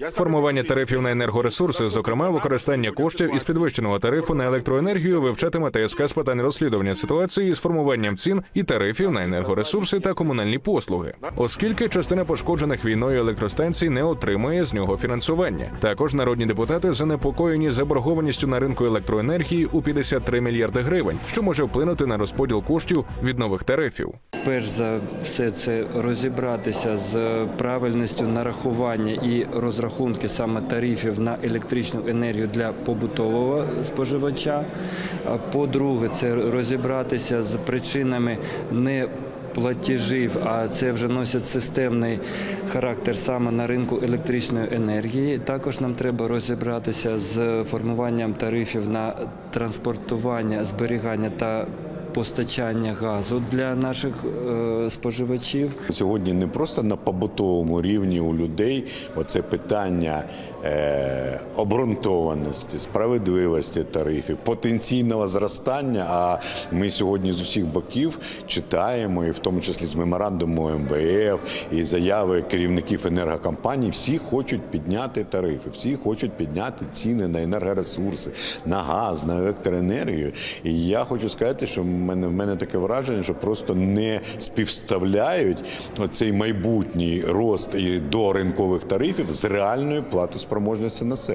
Формування тарифів на енергоресурси, зокрема використання коштів із підвищеного тарифу на електроенергію, вивчатиме ТСК з питань розслідування ситуації з формуванням цін і тарифів на енергоресурси та комунальні послуги, оскільки частина пошкоджених війною електростанцій не отримує з нього фінансування. Також народні депутати занепокоєні заборгованістю на ринку електроенергії у 53 мільярди гривень, що може вплинути на розподіл коштів від нових тарифів. Перш за все, це розібратися з правильністю нарахування і розрахунки саме тарифів на електричну енергію для побутового споживача. По-друге, це розібратися з причинами не Платежів, а це вже носить системний характер саме на ринку електричної енергії. Також нам треба розібратися з формуванням тарифів на транспортування, зберігання та постачання газу для наших е, споживачів. Сьогодні не просто на побутовому рівні у людей оце питання е, обґрунтованості, справедливості тарифів, потенційного зростання. А ми сьогодні з усіх боків читаємо, і в тому числі з меморандуму МВФ і заяви керівників енергокомпаній, всі хочуть підняти тарифи, всі хочуть підняти ціни на енергоресурси, на газ, на електроенергію. І я хочу сказати, що мене в мене таке враження, що просто не співставляють цей майбутній рост і до ринкових тарифів з реальною платоспроможністю населення.